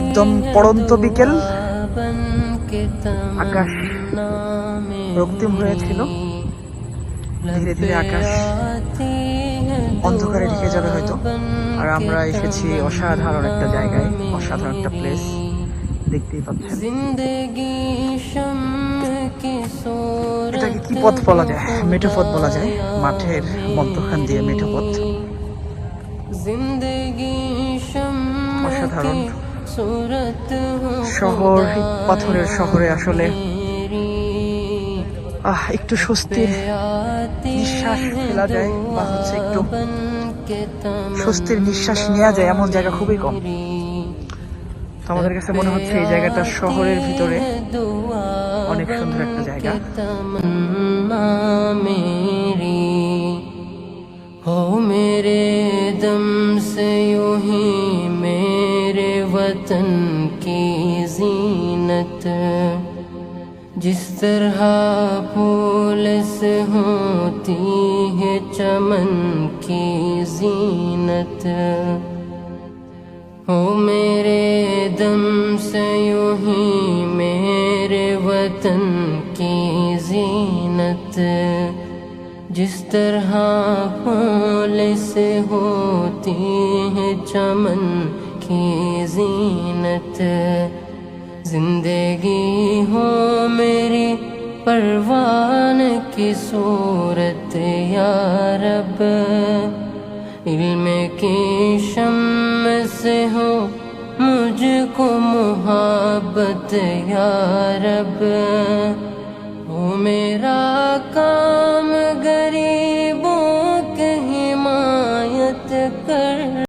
একদম পড়ন্ত বিকেল। আকাশ রক্তিম হয়েছিল। ধীরে ধীরে আকাশ অন্ধকারে ঢেকে যাবে হয়তো। আর আমরা এসেছি অসাধারণ একটা জায়গায়, অসাধারণ একটা প্লেস দেখতেই পাচ্ছেন। এটাকে কি পথ বলা যায়? মেঠো পথ বলা যায়? মাঠের মধ্যখান দিয়ে মেঠো পথ। অসাধারণ। শহর পাথরের শহরে আসলে। আহ একটু স্বস্তির নিঃশ্বাস ফেলা যায় বা হচ্ছে একটু স্বস্তির নিঃশ্বাস নেওয়া যায় এমন জায়গা খুবই কম। আমাদের কাছে মনে হচ্ছে এই জায়গাটা শহরের ভিতরে অনেক সুন্দর একটা জায়গা। হো মেরে দম সে ہی میرے وطن کی زینت۔ جس طرح پھول سے ہوتی ہے چمن کی زینت۔ ہو میرے دم سے یوں ہی میرے وطن کی زینت۔ जिस तरह फूल से होती है चमन की जीनत, ज़िंदगी हो मेरी परवान की सूरत, या रब। इल्म की शम से हो मुझको मुहब्बत, या रब। മക്കൾ